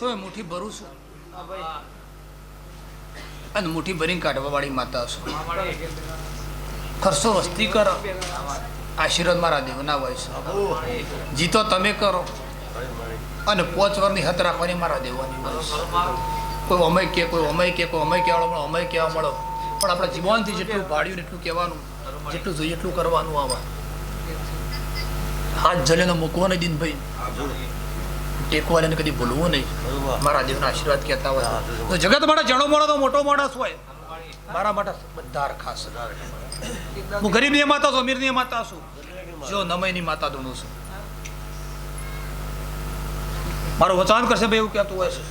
શું એ મુઠ્ઠી ભરું છું? અને મુઠ્ઠી ભરીને કાઢવા વાળી માતા છું. ખર્ચો વસ્તી કરો. આશીર્વાદ મારા દેવના હોય છે. જીતો તમે કરો. અને પોચ વરની હત રાખવાની મારા દેવાની કોઈ અમય કે, કોઈ અમય કે, કોઈ અમય કહેવાળો મળો અમય કહેવા મળો. પણ આપણા જીવનથી જેટલું ભાડ્યું એટલું કહેવાનું, જેટલું જોઈએ એટલું કરવાનું આવા હાથ જલેનો મૂકવાનો દિનભાઈ ટેકવા ને કદી ભૂલવું નહીં. મારા દેવના આશીર્વાદ કહેતા હોય. તો જગત માટે જણો મોડો તો મોટો માણસ હોય. મારા માટે બધા ખાસ. હું ગરીબની માતા છું અમીરની માતા છું. જો નમયની માતા દોનું છું. મારું વચાન કરશે ભાઈ એવું કહેતું હોય છે.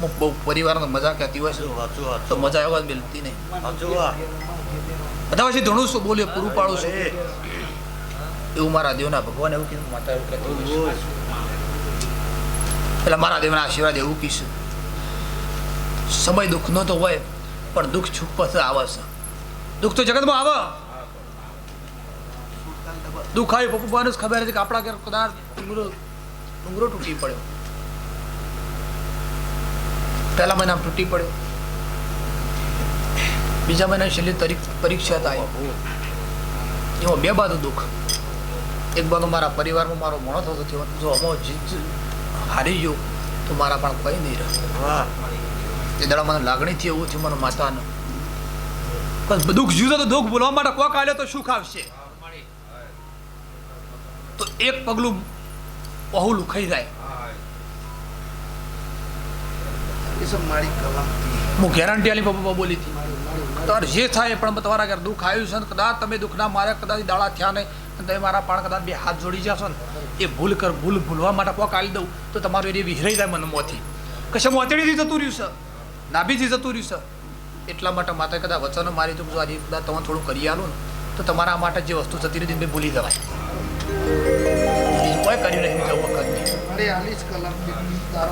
હું બહુ પરિવારને મજા કહેતી હોય છે. તો મજા એવા મિલતી નહીં. બધા પછી ધણું છું બોલ્યો પૂરું પાડું છું. એવું મારા દેવના ભગવાન એવું કીધું માતા એવું કહેતું હોય એટલે મારા દેવના આશીર્વાદ એવું કહીશું સમય દુઃખનો તો હોય, પણ દુઃખ છૂપ પાસે આવે છે. દુઃખ તો જગતમાં આવે. દુઃખ આવ્યું ભગવાન જ ખબર હતી કે આપણા ઘેર કદાચ ડુંગરો ડુંગરો તૂટી પડ્યો. પહેલા મહિનામાં તૂટી પડ્યો. બીજા મહિના છેલ્લી પરીક્ષા થાય એમાં બે બાજુ દુઃખ. એક બાજુ મારા પરિવારમાં મારો મોણો થતો થયો જો અમો હારી ગયો તો મારા પણ કોઈ નહીં રહે. એ દાડા મને લાગણી થી એવું થયું મને માતાનું. પણ દુઃખ જુદો તો દુઃખ ભૂલવા માટે કોક આલ્યો તો સુખ આવશે તો એક પગલું બહુ લુખાઈ જાય. હું ગેરંટી આલી પપ્પા બોલી હતી. તમારે જે થાય એ પણ તમારા ઘર દુઃખ આવ્યું છે ને કદાચ તમે દુઃખના મારે કદાચ દાડા થયા નહીં. તમે મારા પાણ કદાચ બે હાથ જોડી જશો ને એ ભૂલ કર ભૂલ ભૂલવા માટે કોક આલી દઉં તો તમારું એ વિહરાઈ જાય મનમાંથી કશે મોતેડીથી જતું રહ્યું છે? નાભીથી જતું રહ્યું છે? એટલા માટે માતા કદાચ વચનો મારી તો જો આજે કદાચ તમે થોડું કરી આલું ને તો તમારા માટે જે વસ્તુ જતી રહી તે ભૂલી જવાય. કોઈ કર્યું નહીં જવું વખત નહીં.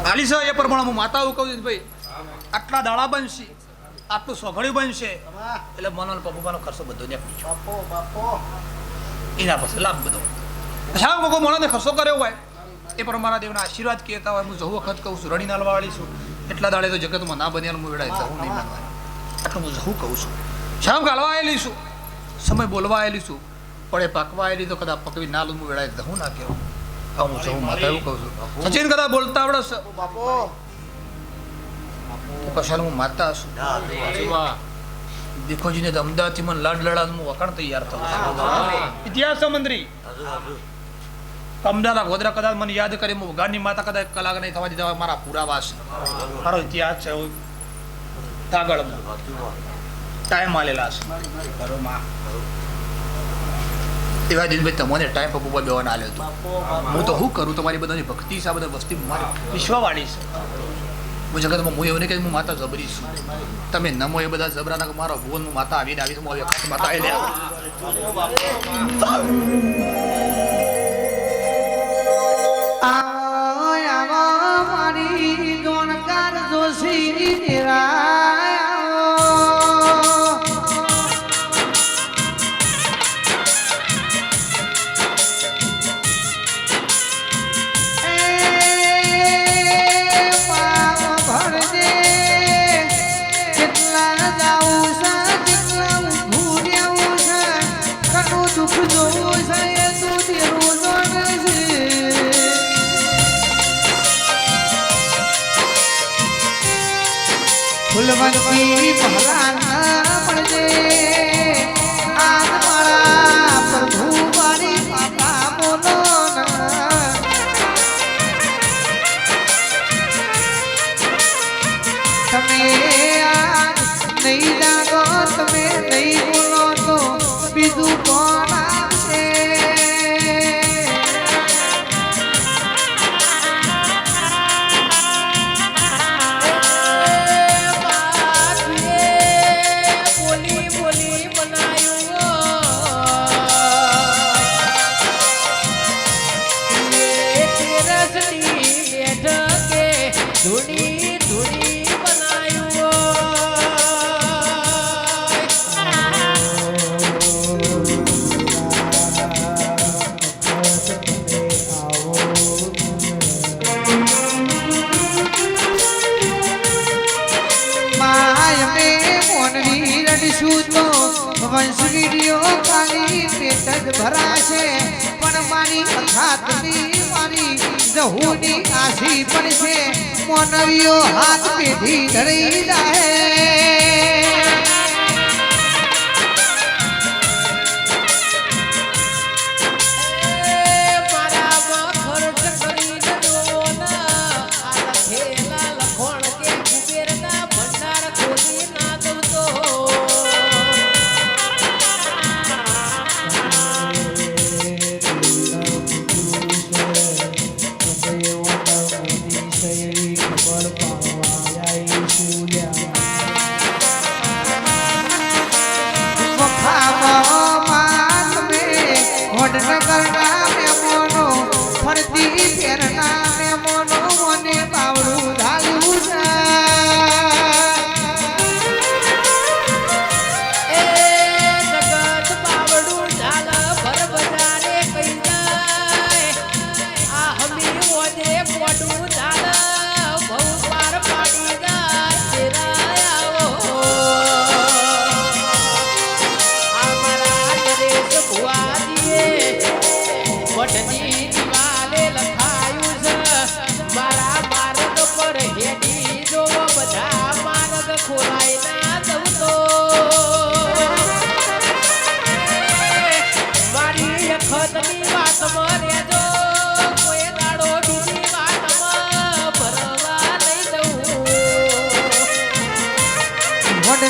આલી એ પ્રમાણે હું માતા કહું છું ભાઈ. આટલા દાડા બનશે આટલું સોઘડ્યું બનશે એટલે મનો પપ્પાનો ખર્ચો બધો નીકળી જાય એના પછી લાભ બધો. શા કોઈ મોણાને ખર્ચો કર્યો હોય. એ પણ મારા દેવના આશીર્વાદ કહેતા હોય. હું જવું વખત કહું છું રડી નાલવાળી છું. એટલા દાડે તો જગતમાં ના બન્યા હું વેળાય જવું નહીં માનવાનું આટલું હું જવું કહું છું. શામ ગાળવા આવેલી છું. સમય બોલવા આવેલી છું. પણ એ પાકવા આવેલી તો કદાચ પકવી ના લઉં હું જવું ના કહેવું હું જવું માતા એવું કહું છું. સચિન કદાચ બોલતા આવડે તો કશાલ હું માતા છું. દીખોજીને તો અમદાવાદથી મને લાડ લડાનું હું વખાણ તૈયાર થયું. ઇતિહાસ મંત્રી. અમદાવાદ ગોધરા કદાચ મને યાદ કરી હું માતા કદાચ કલાક નહીં થવા દીધા મારા પુરાવા છે. મારો ઇતિહાસ છે કાગળમાં. ટાઈમ આલેલા છે. એવા દિનભાઈ તમને ટાઈમ પર પપ્પા બેવાના આલ્યો હતો. હું તો શું કરું? તમારી બધાની ભક્તિ છે આ બધા વસ્તી મારી વિશ્વવાળી છે. હું જગતમાં હું એવું નહીં કે હું માતા જબરી છું. તમે નમો એ બધા જબરાના મારો ભુવન હું માતા આવીને આવી હું આવી. માતા આવી, આવા, મારી ગણકાર જોશી. ફૂલવંતી ભલાના પડજે આજ મારા પ્રભુ મારી માતા બોલો ના. તમે આ બોલો તો બીજું કોણ આવશે? ધૂની ધૂની વંશગીરીઓ ખાલી પેટ જ ભરાશે પણ મારી અખાતની મારી જહુની આશી છે. મોનવીઓ હાથ પેઢી ધરી જાય 哎呀！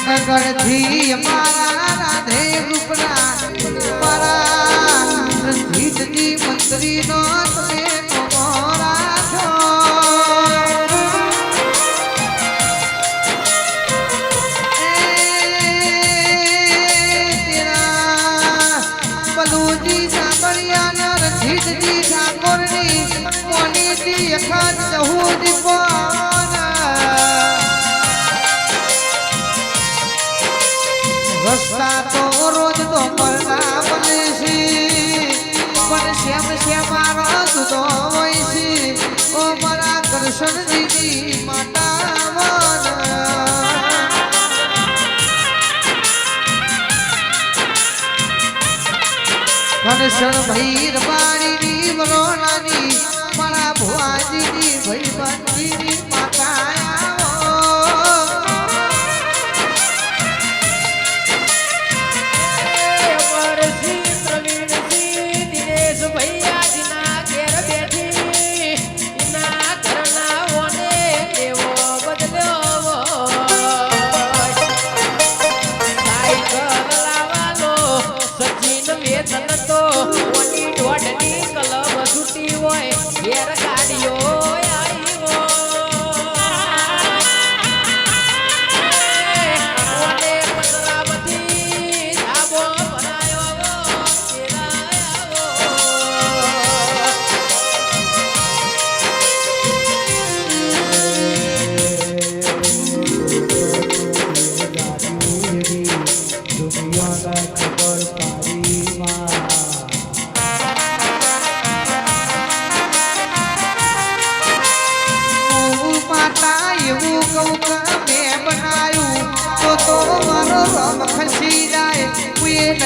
વડનગરથી મારા રાધે રૂપના મારા રણજીતજી મંત્રીનો તમે બલુજી સાંભળ્યાના રણજીતજી ઠાકોરની મોનીજી અખાત ચહુજી ઘનશ્યામ ભૈર બાણીની વરોણાની મારા ભુવાજીની ભૈબંધીની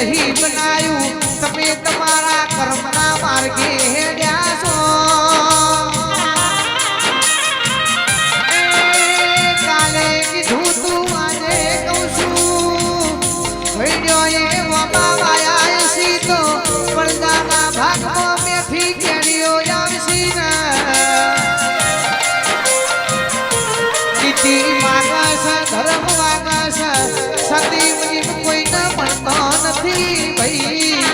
નહીં બનાયું. તમે તમારા કર્મના માર્ગે હેડ્યા છો કાલે કીધું તું આજે કહું છું. ભઈડ્યો એ વાયા સી નથી ભાઈ.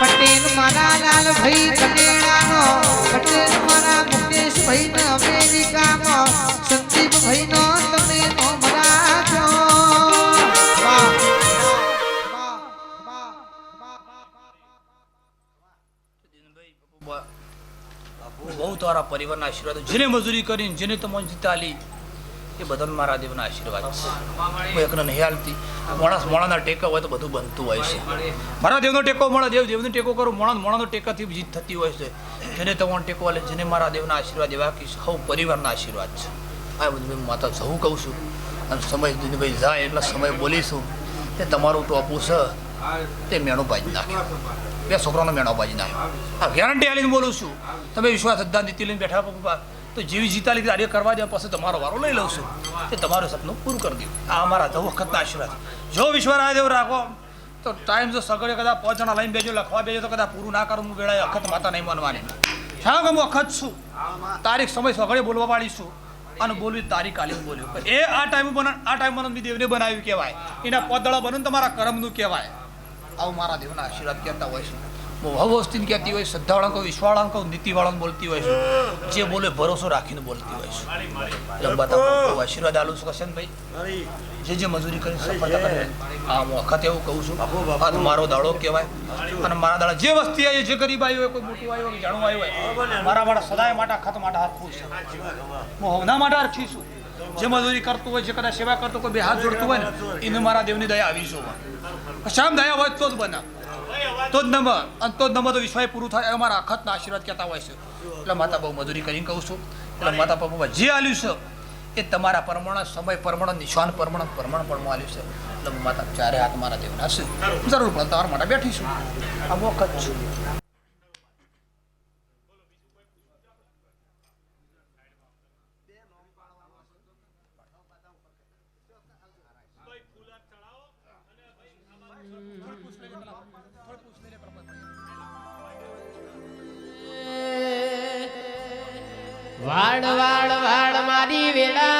પટેલ મારા લાલ ભાઈ કનેડાનો પટેલ મારા મુકેશ ભાઈ ને અમેરિકામાં સંદીપ ભાઈ નો તમે નો મરાજો. બહુ તારા પરિવારના આશીર્વાદ જેને મજૂરી કરીને, જેને તમને જીતાલી એ બધાને મારા દેવના આશીર્વાદ છે. એકને નહીં હાલતી. માણસ મોણાના ટેકા હોય તો બધું બનતું હોય છે. મારા દેવનો ટેકો મળે દેવ દેવનો ટેકો કરો, મોણા મોણાનો ટેકાથી જીત થતી હોય છે. જેને તમારો ટેકો વાલે જેને મારા દેવના આશીર્વાદ એવા કે સૌ પરિવારના આશીર્વાદ છે. આ બધું માતા જવું કહું છું. અને સમય ભાઈ જાય એટલા સમય બોલીશું. એ તમારું ટોપું છે. તે મેણો બાજી નાખ્યો બે છોકરાનો મેણો બાજી નાખ્યો. આ ગેરંટી આલીને બોલું છું. તમે વિશ્વાસ શ્રદ્ધા નીતિ લઈને બેઠા તો જેવી જીતા લીધી આજે કરવા દે, પછી તમારો વારો લઈ લઉં છું. તે તમારું સપનું પૂરું કરી દઉં. આ અમારા દો વખતના આશીર્વાદ. જો વિશ્વાસ દેવ રાખો, તો ટાઈમ જો સગડે કદાચ પાંચ જણા લઈને બેજો, લખવા બેજો, તો કદાચ પૂરું ના કરું, હું વેળાએ અખત માતા નહીં માનવાની. કે હું અખત છું. તારીખ સમય સગડે બોલવા વાળી છું. અને બોલવી તારીખ કાલી બોલ્યું. એ આ ટાઈમ બના આ ટાઈમ મને દેવને બનાવ્યું કહેવાય. એના પદળા બનવું તમારા કર્મનું કહેવાય. આવું મારા દેવના આશીર્વાદ કહેતા હોય છે. હવસ્તીને કહેતી હોય શ્રદ્ધાવાળા કહું વિશ્વાળા કહું બોલતી હોય છે. જે બોલે ભરોસો રાખીને બોલતી હોય છે. એટલે બધા આશીર્વાદ આલુ છું કશે ભાઈ. જે જે મજૂરી કરી. આ હું વખત એવું કહું છું, આ મારો દાડો કહેવાય. અને મારા દાડા જે વસ્તી આવી જે ગરીબ આવ્યો હોય, કોઈ મોટી આવી હોય જાણું આવ્યું મારા માટે સદાય માટે ખત માટે હું હવના માટે હરખી છું. જે મજૂરી કરતું હોય જે કદાચ સેવા કરતું કોઈ બે હાથ જોડતું હોય ને એને મારા દેવની દયા આવી જોવા. શામ દયા હોય તો જ બના તો જ નંબર. અને તો જ નમ તો વિશ્વાય પૂરું થાય. અમારા અખતના આશીર્વાદ કહેતા હોય છે. એટલે માતા બહુ મજૂરી કરીને કહું છું. એટલે માતા પપ્પા જે આલ્યું છે એ તમારા પરમાણ સમય પરમાણ નિશાન પરમાણ પરમાણ પણ આલ્યું છે. એટલે માતા ચારે હાથ મારા દેવના છે. જરૂર પણ તમારા માટે બેઠીશું આ વખત છું. વાડ વાડ વાડ મારી વેળા